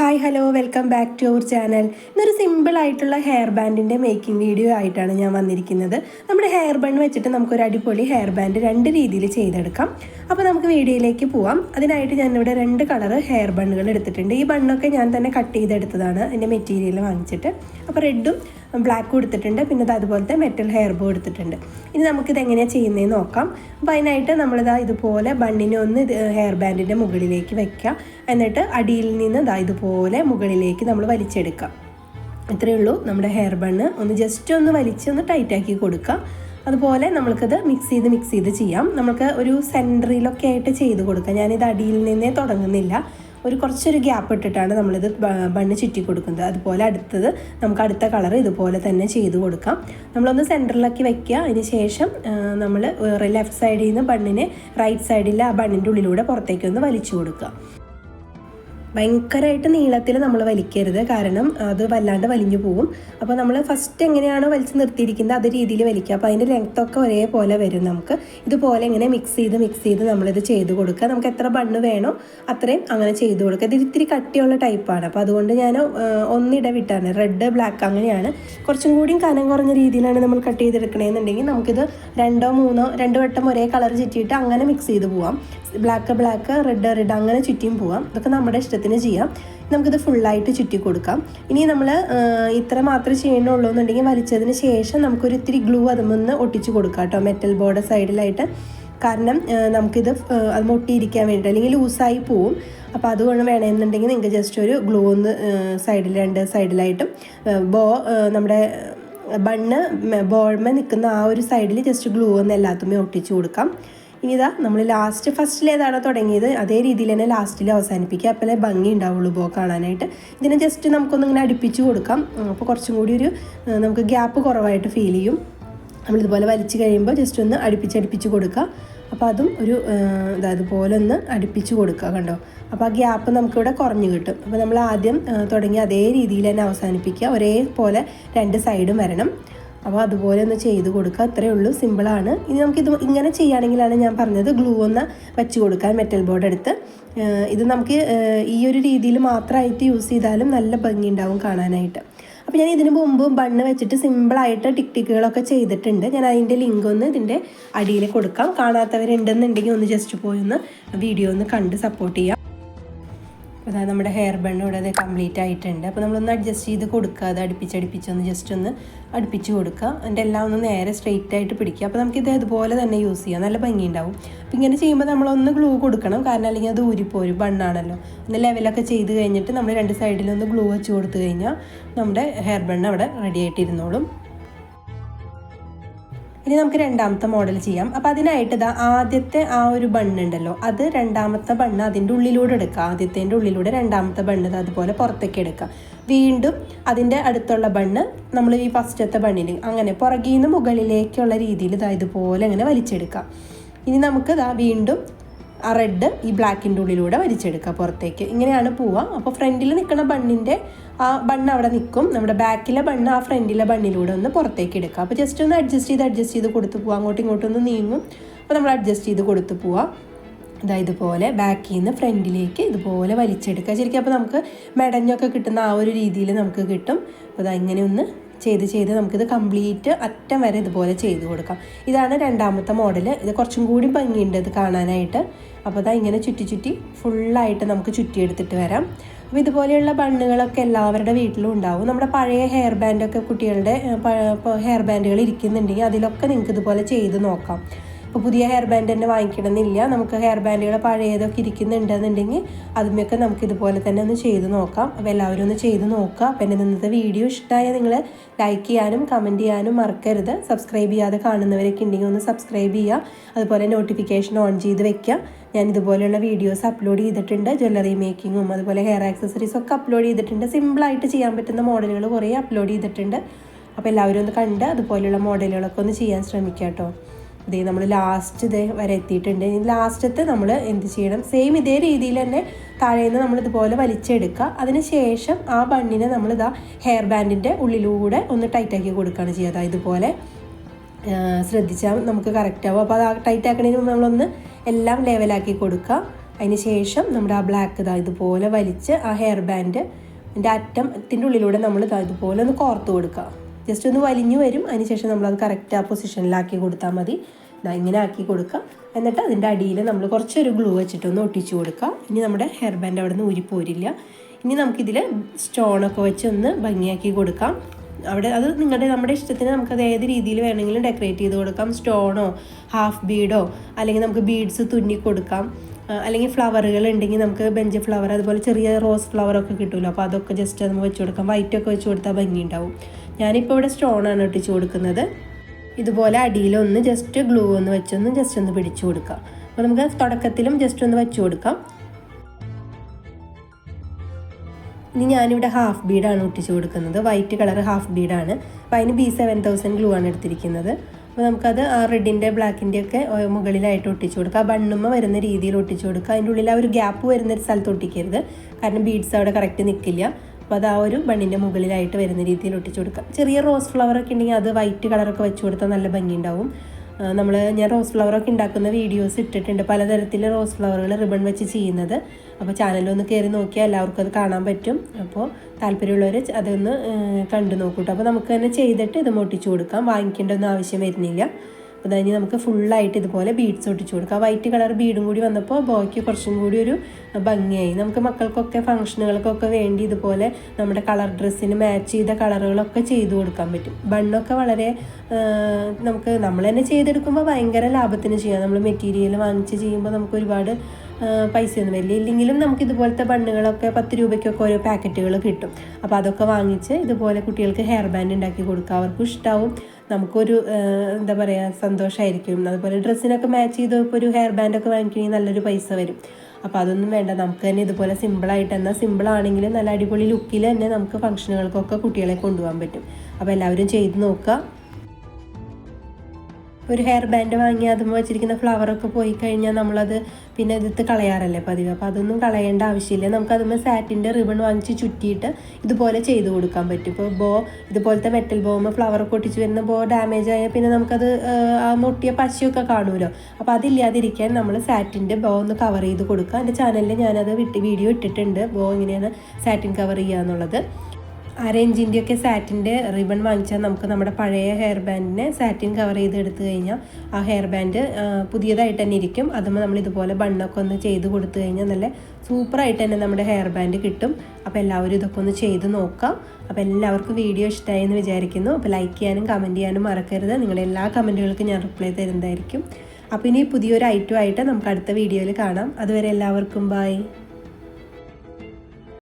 Hi hello welcome back to our channel ഇന്നൊരു simple ആയിട്ടുള്ള hair ബാൻഡിന്റെ മേക്കിംഗ് വീഡിയോ ആയിട്ടാണ് ഞാൻ വന്നിരിക്കുന്നത്. നമ്മുടെ ഹെയർ ബാൻഡ് വെച്ചിട്ട് നമുക്കൊരു അടിപൊളി ഹെയർ ബാൻഡ് രണ്ട് രീതിയിൽ ചെയ്തെടുക്കാം. അപ്പോൾ നമുക്ക് വീഡിയോയിലേക്ക് പോവാം. അതിനായിട്ട് ഞാനിവിടെ രണ്ട് കളർ ഹെയർ ബണ്ണുകൾ എടുത്തിട്ടുണ്ട്. ഈ ബണ്ണൊക്കെ ഞാൻ തന്നെ കട്ട് ചെയ്തെടുത്തതാണ് അതിന്റെ മെറ്റീരിയൽ വാങ്ങിച്ചിട്ട്. അപ്പോൾ റെഡും ബ്ലാക്കും എടുത്തിട്ടുണ്ട്. പിന്നെ അത് അതുപോലത്തെ മെറ്റൽ ഹെയർ ബോ എടുത്തിട്ടുണ്ട്. ഇനി നമുക്കിത് എങ്ങനെയാണ് ചെയ്യുന്നതെന്ന് നോക്കാം. അപ്പോൾ അതിനായിട്ട് നമ്മളിതാ ഇതുപോലെ ബണ്ണിനെ ഒന്ന് ഹെയർ ബാൻഡിന്റെ മുകളിലേക്ക് വെക്കുക എന്നിട്ട് അടിയിൽ നിന്ന് ഇതാ ഇതുപോലെ മുകളിലേക്ക് നമ്മൾ വലിച്ചെടുക്കാം. ഇത്രയേ ഉള്ളൂ നമ്മുടെ ഹെയർ ബണ്ണ് ഒന്ന് ജസ്റ്റ് ഒന്ന് വലിച്ചൊന്ന് ടൈറ്റാക്കി കൊടുക്കുക അതുപോലെ നമ്മൾക്കത് മിക്സ് ചെയ്ത് മിക്സ് ചെയ്ത് ചെയ്യാം. നമുക്ക് ഒരു സെന്ററിലൊക്കെ ആയിട്ട് ചെയ്ത് കൊടുക്കാം. ഞാനിത് അടിയിൽ നിന്നേ തുടങ്ങുന്നില്ല. ഒരു കുറച്ചൊരു ഗ്യാപ്പ് ഇട്ടിട്ടാണ് നമ്മളിത് ബണ്ണ് ചുറ്റി കൊടുക്കുന്നത്. അതുപോലെ അടുത്തത് നമുക്ക് അടുത്ത കളർ ഇതുപോലെ തന്നെ ചെയ്ത് കൊടുക്കാം. നമ്മളൊന്ന് സെന്ററിലാക്കി വെക്കുക. അതിന് ശേഷം നമ്മൾ ലെഫ്റ്റ് സൈഡിൽ നിന്ന് ബണ്ണിനെ റൈറ്റ് സൈഡിൽ ആ ബണ്ണിന്റെ ഉള്ളിലൂടെ പുറത്തേക്ക് ഒന്ന് വലിച്ചു കൊടുക്കുക. ഭയങ്കരമായിട്ട് നീളത്തിൽ നമ്മൾ വലിക്കരുത്. കാരണം അത് വല്ലാണ്ട് വലിഞ്ഞു പോകും അപ്പോൾ നമ്മൾ ഫസ്റ്റ് എങ്ങനെയാണോ വലിച്ച് നിർത്തിയിരിക്കുന്നത് അത് രീതിയിൽ വലിക്കുക. അപ്പോൾ അതിന്റെ ലെങ്ത്തൊക്കെ ഒരേപോലെ വരും നമുക്ക്. ഇതുപോലെ ഇങ്ങനെ മിക്സ് ചെയ്ത് മിക്സ് ചെയ്ത് നമ്മളിത് ചെയ്ത് കൊടുക്കുക. നമുക്ക് എത്ര ബണ്ണ് വേണോ അത്രയും അങ്ങനെ ചെയ്ത് കൊടുക്കുക. ഇത് ഇത്തിരി കട്ടിയുള്ള ടൈപ്പാണ് അപ്പോൾ അതുകൊണ്ട് ഞാൻ ഒന്നിടവിട്ടാണ് റെഡ് ബ്ലാക്ക് അങ്ങനെയാണ്. കുറച്ചും കൂടിയും കനം കുറഞ്ഞ രീതിയിലാണ് നമ്മൾ കട്ട് ചെയ്തെടുക്കണമെന്നുണ്ടെങ്കിൽ നമുക്കിത് രണ്ടോ മൂന്നോ രണ്ട് വട്ടം ഒരേ കളർ ചുറ്റിയിട്ട് അങ്ങനെ മിക്സ് ചെയ്ത് പോവാം. ബ്ലാക്ക് ബ്ലാക്ക് റെഡ് റെഡ് അങ്ങനെ ചുറ്റിയും പോവാം. ഇതൊക്കെ നമ്മുടെ ഇഷ്ടത്തിന് ചെയ്യാം. നമുക്കിത് ഫുള്ളായിട്ട് ചുറ്റി കൊടുക്കാം. ഇനി നമ്മൾ ഇത്ര മാത്രമേ ചെയ്യണുള്ളൂ എന്നുണ്ടെങ്കിൽ വലിച്ചതിന് ശേഷം നമുക്കൊരു ഇത്തിരി ഗ്ലൂ അതുമൊന്ന് ഒട്ടിച്ച് കൊടുക്കാം കേട്ടോ. മെറ്റൽ ബോർഡ് സൈഡിലായിട്ട് കാരണം നമുക്കിത് അത് മൊട്ടിയിരിക്കാൻ വേണ്ടിയിട്ട് അല്ലെങ്കിൽ ലൂസായി പോവും. അപ്പോൾ അതുകൊണ്ട് വേണമെന്നുണ്ടെങ്കിൽ നിങ്ങൾക്ക് ജസ്റ്റ് ഒരു ഗ്ലൂ ഒന്ന് സൈഡിൽ രണ്ട് സൈഡിലായിട്ടും ബോ നമ്മുടെ ബണ്ണ് ബോൾമ നിൽക്കുന്ന ആ ഒരു സൈഡിൽ ജസ്റ്റ് ഗ്ലൂ ഒന്ന് എല്ലാത്തുമേ ഒട്ടിച്ച് കൊടുക്കാം. ഇനി ഇതാ നമ്മൾ ലാസ്റ്റ് ഫസ്റ്റിൽ ഏതാണോ തുടങ്ങിയത്? അതേ രീതിയിൽ തന്നെ ലാസ്റ്റിൽ അവസാനിപ്പിക്കുക. അപ്പോൾ ഭംഗി ഉണ്ടാവുള്ളൂ ബോ കാണാനായിട്ട്. ഇതിനെ ജസ്റ്റ് നമുക്കൊന്ന് ഇങ്ങനെ അടുപ്പിച്ച് കൊടുക്കാം. അപ്പോൾ കുറച്ചും കൂടി ഒരു നമുക്ക് ഗ്യാപ്പ് കുറവായിട്ട് ഫീൽ ചെയ്യും. നമ്മളിതുപോലെ വലിച്ചു കഴിയുമ്പോൾ ജസ്റ്റ് ഒന്ന് അടുപ്പിച്ച് അടുപ്പിച്ച് കൊടുക്കുക. അപ്പോൾ അതും ഒരു അതുപോലെ ഒന്ന് അടുപ്പിച്ച് കൊടുക്കുക കണ്ടോ? അപ്പോൾ ആ ഗ്യാപ്പ് നമുക്കിവിടെ കുറഞ്ഞു കിട്ടും. അപ്പോൾ നമ്മൾ ആദ്യം തുടങ്ങി അതേ രീതിയിൽ തന്നെ അവസാനിപ്പിക്കുക. ഒരേപോലെ രണ്ട് സൈഡും വരണം. അപ്പോൾ അതുപോലെ ഒന്ന് ചെയ്ത് കൊടുക്കുക. അത്രയേ ഉള്ളൂ. സിമ്പിളാണ് ഇനി നമുക്കിത് ഇങ്ങനെ ചെയ്യുകയാണെങ്കിലാണ് ഞാൻ പറഞ്ഞത് ഗ്ലൂ ഒന്ന് വെച്ച് കൊടുക്കാൻ മെറ്റൽ ബോർഡ് എടുത്ത്. ഇത് നമുക്ക് ഈ ഒരു രീതിയിൽ മാത്രമായിട്ട് യൂസ് ചെയ്താലും നല്ല ഭംഗി ഉണ്ടാവും കാണാനായിട്ട്. അപ്പോൾ ഞാൻ ഇതിന് മുമ്പ് ബണ്ണ് വെച്ചിട്ട് സിമ്പിളായിട്ട് ടിക് ടിക്കുകളൊക്കെ ചെയ്തിട്ടുണ്ട്. ഞാൻ അതിന്റെ ലിങ്ക് ഒന്ന് ഇതിന്റെ അടിയിൽ കൊടുക്കാം. കാണാത്തവരുണ്ടെന്നുണ്ടെങ്കിൽ ഒന്ന് ജസ്റ്റ് പോയി ഒന്ന് വീഡിയോ ഒന്ന് കണ്ട് സപ്പോർട്ട് ചെയ്യാം. അതായത് നമ്മുടെ ഹെയർ ബണ്ണ് ഇവിടെ അത് കംപ്ലീറ്റ് ആയിട്ടുണ്ട്. അപ്പോൾ നമ്മളൊന്ന് അഡ്ജസ്റ്റ് ചെയ്ത് കൊടുക്കുക. അത് അടുപ്പിച്ച് അടുപ്പിച്ചൊന്ന് ജസ്റ്റ് ഒന്ന് അടുപ്പിച്ച് കൊടുക്കുക. അതിന്റെ എല്ലാം ഒന്ന് നേരെ സ്ട്രെയിറ്റ് ആയിട്ട് പിടിക്കുക. അപ്പോൾ നമുക്കിത് ഇതുപോലെ തന്നെ യൂസ് ചെയ്യാം. നല്ല ഭംഗി ഉണ്ടാവും അപ്പോൾ ഇങ്ങനെ ചെയ്യുമ്പോൾ നമ്മളൊന്ന് ഗ്ലൂ കൊടുക്കണം. കാരണം അല്ലെങ്കിൽ അത് ഊരിപ്പോരും ബണ്ണാണല്ലോ ഒന്ന് ലെവലൊക്കെ ചെയ്ത് കഴിഞ്ഞിട്ട് നമ്മൾ രണ്ട് സൈഡിലൊന്ന് ഗ്ലൂ വെച്ച് കൊടുത്തു കഴിഞ്ഞാൽ നമ്മുടെ ഹെയർ ബണ്ണ് അവിടെ റെഡി ആയിട്ടിരുന്നോളും. ഇനി നമുക്ക് രണ്ടാമത്തെ മോഡൽ ചെയ്യാം. അപ്പോൾ അതിനായിട്ട് ഇതാ ആദ്യത്തെ ആ ഒരു ബണ്ണുണ്ടല്ലോ അത് രണ്ടാമത്തെ ബണ്ണ് അതിന്റെ ഉള്ളിലൂടെ എടുക്കുക. ആദ്യത്തേന്റെ ഉള്ളിലൂടെ രണ്ടാമത്തെ ബണ്ണ് അതുപോലെ പുറത്തേക്ക് എടുക്കുക. വീണ്ടും അതിന്റെ അടുത്തുള്ള ബണ്ണ് നമ്മൾ ഈ ഫസ്റ്റത്തെ ബണ്ണിന് അങ്ങനെ പുറകിൽ നിന്ന് മുകളിലേക്കുള്ള രീതിയിൽ ഇതാ ഇതുപോലെ അങ്ങനെ വലിച്ചെടുക്കുക. ഇനി നമുക്ക് ഇതാ വീണ്ടും ആ റെഡ് ഈ ബ്ലാക്കിന്റെ ഉള്ളിലൂടെ വലിച്ചെടുക്കുക പുറത്തേക്ക്. ഇങ്ങനെയാണ് പോവുക. അപ്പോൾ ഫ്രണ്ടിൽ നിൽക്കുന്ന ബണ്ണിന്റെ ആ ബണ്ണ് അവിടെ നിൽക്കും. നമ്മുടെ ബാക്കിലെ ബണ്ണ് ആ ഫ്രണ്ടിലെ ബണ്ണിലൂടെ ഒന്ന് പുറത്തേക്ക് എടുക്കുക. അപ്പോൾ ജസ്റ്റ് ഒന്ന് അഡ്ജസ്റ്റ് ചെയ്ത് അഡ്ജസ്റ്റ് ചെയ്ത് കൊടുത്ത് പോവുക. അങ്ങോട്ടും ഇങ്ങോട്ടും ഒന്ന് നീങ്ങും. അപ്പോൾ നമ്മൾ അഡ്ജസ്റ്റ് ചെയ്ത് കൊടുത്ത് പോവാം ഇതാ ഇതുപോലെ ബാക്കിൽ നിന്ന് ഫ്രണ്ടിലേക്ക് ഇതുപോലെ വലിച്ചെടുക്കുക. ശരിക്കും അപ്പോൾ നമുക്ക് മെടഞ്ഞൊക്കെ കിട്ടുന്ന ആ ഒരു രീതിയിൽ നമുക്ക് കിട്ടും. അപ്പോൾ ഇതാ ഇങ്ങനെ ഒന്ന് ചെയ്ത് ചെയ്ത് നമുക്കിത് കംപ്ലീറ്റ് അറ്റം വരെ ഇതുപോലെ ചെയ്ത് കൊടുക്കാം. ഇതാണ് രണ്ടാമത്തെ മോഡൽ ഇത് കുറച്ചും കൂടി ഭംഗിയുണ്ട് ഇത് കാണാനായിട്ട്. അപ്പോൾ അതാ ഇങ്ങനെ ചുറ്റി ചുറ്റി ഫുള്ളായിട്ട് നമുക്ക് ചുറ്റിയെടുത്തിട്ട് വരാം. അപ്പോൾ ഇതുപോലെയുള്ള ബണ്ണുകളൊക്കെ എല്ലാവരുടെ വീട്ടിലും ഉണ്ടാവും. നമ്മുടെ പഴയ ഹെയർ ബാൻഡൊക്കെ കുട്ടികളുടെ ഹെയർ ബാൻഡുകൾ ഇരിക്കുന്നുണ്ടെങ്കിൽ അതിലൊക്കെ നിങ്ങൾക്ക് ഇതുപോലെ ചെയ്ത് നോക്കാം. ഇപ്പോൾ പുതിയ ഹെയർ ബാൻഡ് തന്നെ വാങ്ങിക്കണമെന്നില്ല. നമുക്ക് ഹെയർ ബാൻഡുകൾ പഴയതൊക്കെ ഇരിക്കുന്നുണ്ടെന്നുണ്ടെങ്കിൽ അതുമൊക്കെ നമുക്ക് ഇതുപോലെ തന്നെ ഒന്ന് ചെയ്ത് നോക്കാം. അപ്പോൾ എല്ലാവരും ഒന്ന് ചെയ്ത് നോക്കുക. അപ്പോൾ എന്റെ ഇന്നത്തെ വീഡിയോ ഇഷ്ടമായ നിങ്ങൾ ലൈക്ക് ചെയ്യാനും കമന്റ് ചെയ്യാനും മറക്കരുത്. സബ്സ്ക്രൈബ് ചെയ്യാതെ കാണുന്നവരൊക്കെ ഉണ്ടെങ്കിൽ ഒന്ന് സബ്സ്ക്രൈബ് ചെയ്യുക. അതുപോലെ നോട്ടിഫിക്കേഷൻ ഓൺ ചെയ്ത് വെക്കുക. ഞാൻ ഇതുപോലെയുള്ള വീഡിയോസ് അപ്ലോഡ് ചെയ്തിട്ടുണ്ട്. ജ്വല്ലറി മേക്കിങ്ങും അതുപോലെ ഹെയർ ആക്സസറീസ് ഒക്കെ അപ്ലോഡ് ചെയ്തിട്ടുണ്ട്. സിമ്പിളായിട്ട് ചെയ്യാൻ പറ്റുന്ന മോഡലുകൾ കുറേ അപ്ലോഡ് ചെയ്തിട്ടുണ്ട്. അപ്പോൾ എല്ലാവരും ഒന്ന് കണ്ട് അതുപോലെയുള്ള മോഡലുകളൊക്കെ ഒന്ന് ചെയ്യാൻ ശ്രമിക്കുക കേട്ടോ. ഇതേ നമ്മൾ ലാസ്റ്റ് ഇതേ വരെ എത്തിയിട്ടുണ്ട്. ലാസ്റ്റത്തെ നമ്മൾ എന്ത് ചെയ്യണം? സെയിം ഇതേ രീതിയിൽ തന്നെ താഴേന്ന് നമ്മൾ ഇതുപോലെ വലിച്ചെടുക്കുക. അതിനുശേഷം ആ ബണ്ണിനെ നമ്മൾ നമ്മളിതാ ഹെയർ ബാൻഡിന്റെ ഉള്ളിലൂടെ ഒന്ന് ടൈറ്റാക്കി കൊടുക്കുകയാണ് ചെയ്യുക. ഇതുപോലെ ശ്രദ്ധിച്ചാൽ നമുക്ക് കറക്റ്റ് ആവും. അപ്പോൾ അത് ടൈറ്റ് ആക്കണതിന് മുമ്പ് നമ്മളൊന്ന് എല്ലാം ലെവലാക്കി കൊടുക്കുക. അതിന് ശേഷം നമ്മുടെ ആ ബ്ലാക്ക് ഇതാ ഇതുപോലെ വലിച്ച് ആ ഹെയർ ബാൻഡ് അതിന്റെ അറ്റത്തിന്റെ ഉള്ളിലൂടെ നമ്മൾ ഇതാ ഇതുപോലെ ഒന്ന് കോർത്ത് കൊടുക്കുക. ജസ്റ്റ് ഒന്ന് വലിഞ്ഞു വരും. അതിനുശേഷം നമ്മളത് കറക്റ്റ് ആ പൊസിഷനിലാക്കി കൊടുത്താൽ മതി. ഇതാ ഇങ്ങനെ ആക്കി കൊടുക്കുക. എന്നിട്ട് അതിന്റെ അടിയിൽ നമ്മൾ കുറച്ചൊരു ഗ്ലൂ വെച്ചിട്ടൊന്ന് ഒട്ടിച്ചു കൊടുക്കുക. ഇനി നമ്മുടെ ഹെയർ ബാൻഡ് അവിടെ നിന്ന് ഊരിപ്പോരില്ല. ഇനി നമുക്കിതിൽ സ്റ്റോണൊക്കെ വെച്ച് ഒന്ന് ഭംഗിയാക്കി കൊടുക്കാം. അവിടെ അത് നിങ്ങളുടെ നമ്മുടെ ഇഷ്ടത്തിന് നമുക്കത് ഏത് രീതിയിൽ വേണമെങ്കിലും ഡെക്കറേറ്റ് ചെയ്ത് കൊടുക്കാം. സ്റ്റോണോ ഹാഫ് ബീഡോ അല്ലെങ്കിൽ നമുക്ക് ബീഡ്സ് തുന്നി കൊടുക്കാം. അല്ലെങ്കിൽ ഫ്ലവറുകൾ ഉണ്ടെങ്കിൽ നമുക്ക് ബെഞ്ച് ഫ്ലവർ അതുപോലെ ചെറിയ റോസ് ഫ്ലവറൊക്കെ കിട്ടുമല്ലോ അപ്പോൾ അതൊക്കെ ജസ്റ്റ് നമുക്ക് വെച്ച് കൊടുക്കാം. വൈറ്റൊക്കെ വെച്ച് കൊടുത്താൽ ഭംഗി ഉണ്ടാവും ഞാനിപ്പോൾ ഇവിടെ സ്റ്റോണാണ് ഒട്ടിച്ച് കൊടുക്കുന്നത്. ഇതുപോലെ അടിയിലൊന്ന് ജസ്റ്റ് ഗ്ലൂ ഒന്ന് വെച്ചൊന്ന് ജസ്റ്റ് ഒന്ന് പിടിച്ചു കൊടുക്കാം. അപ്പോൾ നമുക്ക് തുടക്കത്തിലും ജസ്റ്റ് ഒന്ന് വെച്ച് കൊടുക്കാം. ഇനി ഞാനിവിടെ ഹാഫ് ബീഡാണ് ഒട്ടിച്ച് കൊടുക്കുന്നത്. വൈറ്റ് കളർ ഹാഫ് ബീഡാണ് അപ്പോൾ അതിന് ബി സെവൻ തൗസൻഡ് ഗ്ലൂ ആണ് എടുത്തിരിക്കുന്നത്. അപ്പോൾ നമുക്കത് ആ റെഡിന്റെ ബ്ലാക്കിന്റെ ഒക്കെ മുകളിലായിട്ട് ഒട്ടിച്ചു കൊടുക്കുക ആ ബണ്ണുമ്മ വരുന്ന രീതിയിൽ ഒട്ടിച്ചു കൊടുക്കുക അതിന്റെ ഉള്ളിൽ ആ ഒരു ഗ്യാപ്പ് വരുന്ന ഒരു സ്ഥലത്ത് ഒട്ടിക്കരുത്. കാരണം ബീഡ്സ് അവിടെ കറക്റ്റ് നിൽക്കില്ല അപ്പോൾ അത് ആ ഒരു ബണ്ണിന്റെ മുകളിലായിട്ട് വരുന്ന രീതിയിൽ ഒട്ടിച്ചു കൊടുക്കുക ചെറിയ റോസ് ഫ്ലവർ ഒക്കെ ഉണ്ടെങ്കിൽ അത് വൈറ്റ് കളറൊക്കെ വെച്ച് കൊടുത്താൽ നല്ല ഭംഗി ഉണ്ടാവും നമ്മൾ ഞാൻ റോസ് ഫ്ലവറൊക്കെ ഉണ്ടാക്കുന്ന വീഡിയോസ് ഇട്ടിട്ടുണ്ട്. പലതരത്തിലെ റോസ് ഫ്ലവറുകൾ റിബൺ വെച്ച് ചെയ്യുന്നത്. അപ്പോൾ ചാനലൊന്ന് കയറി നോക്കിയാൽ എല്ലാവർക്കും അത് കാണാൻ പറ്റും. അപ്പോൾ താല്പര്യമുള്ളവർ അതൊന്ന് കണ്ടു നോക്കൂട്ടോ. അപ്പോൾ നമുക്ക് തന്നെ ചെയ്തിട്ട് ഇത് മൊട്ടിച്ചു കൊടുക്കാം. വാങ്ങിക്കേണ്ട ഒന്നും ആവശ്യം വരുന്നില്ല. അപ്പോൾ അതിന് നമുക്ക് ഫുള്ളായിട്ട് ഇതുപോലെ ബീഡ്സ് ഒട്ടിച്ചു കൊടുക്കാം. വൈറ്റ് കളർ ബീഡും കൂടി വന്നപ്പോൾ ബോയ്ക്ക് കുറച്ചും കൂടി ഒരു ഭംഗിയായി. നമുക്ക് മക്കൾക്കൊക്കെ ഫംഗ്ഷനുകൾക്കൊക്കെ വേണ്ടി ഇതുപോലെ നമ്മുടെ കളർ ഡ്രസ്സിന് മാച്ച് ചെയ്ത കളറുകളൊക്കെ ചെയ്തു കൊടുക്കാൻ പറ്റും. ബണ്ണൊക്കെ വളരെ നമുക്ക് നമ്മൾ തന്നെ ചെയ്തെടുക്കുമ്പോൾ ഭയങ്കര ലാഭത്തിന് ചെയ്യാം. നമ്മൾ മെറ്റീരിയൽ വാങ്ങിച്ച് ചെയ്യുമ്പോൾ നമുക്ക് ഒരുപാട് പൈസ പൈസയൊന്നും വരില്ല. ഇല്ലെങ്കിലും നമുക്ക് ഇതുപോലത്തെ ബണ്ണുകളൊക്കെ പത്ത് രൂപയ്ക്കൊക്കെ ഓരോ പാക്കറ്റുകൾ കിട്ടും. അപ്പോൾ അതൊക്കെ വാങ്ങിച്ച് ഇതുപോലെ കുട്ടികൾക്ക് ഹെയർ ബാൻഡ് ഉണ്ടാക്കി കൊടുക്കുക. അവർക്കും ഇഷ്ടാവും. നമുക്കൊരു എന്താ പറയുക സന്തോഷമായിരിക്കും അതുപോലെ ഡ്രസ്സിനൊക്കെ മാച്ച് ചെയ്ത് ഇപ്പോൾ ഒരു ഹെയർ ബാൻഡൊക്കെ വാങ്ങിക്കണമെങ്കിൽ നല്ലൊരു പൈസ വരും. അപ്പോൾ അതൊന്നും വേണ്ട. നമുക്ക് തന്നെ ഇതുപോലെ സിമ്പിളായിട്ട് എന്നാൽ സിമ്പിളാണെങ്കിലും നല്ല അടിപൊളി ലുക്കിൽ തന്നെ നമുക്ക് ഫംഗ്ഷനുകൾക്കൊക്കെ കുട്ടികളെ കൊണ്ടുപോകാൻ പറ്റും. അപ്പോൾ എല്ലാവരും ചെയ്ത് നോക്കുക. ഒരു ഹെയർ ബാൻഡ് വാങ്ങി അതും വെച്ചിരിക്കുന്ന ഫ്ലവറൊക്കെ പോയി കഴിഞ്ഞാൽ നമ്മളത് പിന്നെ ഇതിട്ട് കളയാറല്ലേ പതിവ്. അപ്പോൾ അതൊന്നും കളയേണ്ട ആവശ്യമില്ല. നമുക്ക് അതുമ്പോൾ സാറ്റിന്റെ റിബൺ വാങ്ങിച്ച് ചുറ്റിയിട്ട് ഇതുപോലെ ചെയ്ത് കൊടുക്കാൻ പറ്റും. ഇപ്പോൾ ബോ ഇതുപോലത്തെ മെറ്റൽ ബോമ ഫ്ലവറൊക്കെ ഒട്ടിച്ച് വരുന്ന ബോ ഡാമേജ് ആയാൽ പിന്നെ നമുക്കത് ആ, മുട്ടിയ പശയൊക്കെ കാണുമല്ലോ. അപ്പോൾ അതില്ലാതിരിക്കാൻ നമ്മൾ സാറ്റിന്റെ ബോ ഒന്ന് കവർ ചെയ്ത് കൊടുക്കുക. എന്റെ ചാനലിൽ ഞാനത് വിട്ട് വീഡിയോ ഇട്ടിട്ടുണ്ട്. ബോ എങ്ങനെയാണ് സാറ്റിൻ കവർ ചെയ്യുക എന്നുള്ളത് അരയിഞ്ചിന്റെ ഇഞ്ചിന്റെയൊക്കെ സാറ്റിന്റെ റിബൺ വാങ്ങിച്ചാൽ നമുക്ക് നമ്മുടെ പഴയ ഹെയർ ബാൻഡിനെ സാറ്റിൻ കവർ ചെയ്ത് എടുത്തു കഴിഞ്ഞാൽ ആ ഹെയർ ബാൻഡ് പുതിയതായിട്ട് തന്നെ ഇരിക്കും. അതുമ്പോൾ നമ്മൾ ഇതുപോലെ ബണ്ണൊക്കെ ഒന്ന് ചെയ്ത് കൊടുത്തു കഴിഞ്ഞാൽ നല്ല സൂപ്പറായിട്ട് തന്നെ നമ്മുടെ ഹെയർ ബാൻഡ് കിട്ടും. അപ്പോൾ എല്ലാവരും ഇതൊക്കെ ഒന്ന് ചെയ്ത് നോക്കാം. അപ്പോൾ എല്ലാവർക്കും വീഡിയോ ഇഷ്ടമായി എന്ന് വിചാരിക്കുന്നു. അപ്പോൾ ലൈക്ക് ചെയ്യാനും കമന്റ് ചെയ്യാനും മറക്കരുത്. നിങ്ങളുടെ എല്ലാ കമന്റുകൾക്കും ഞാൻ റിപ്ലൈ തരുന്നതായിരിക്കും. അപ്പോൾ ഇനി പുതിയൊരു ഐറ്റം ആയിട്ട് നമുക്ക് അടുത്ത വീഡിയോയിൽ കാണാം. അതുവരെ എല്ലാവർക്കും ബൈ.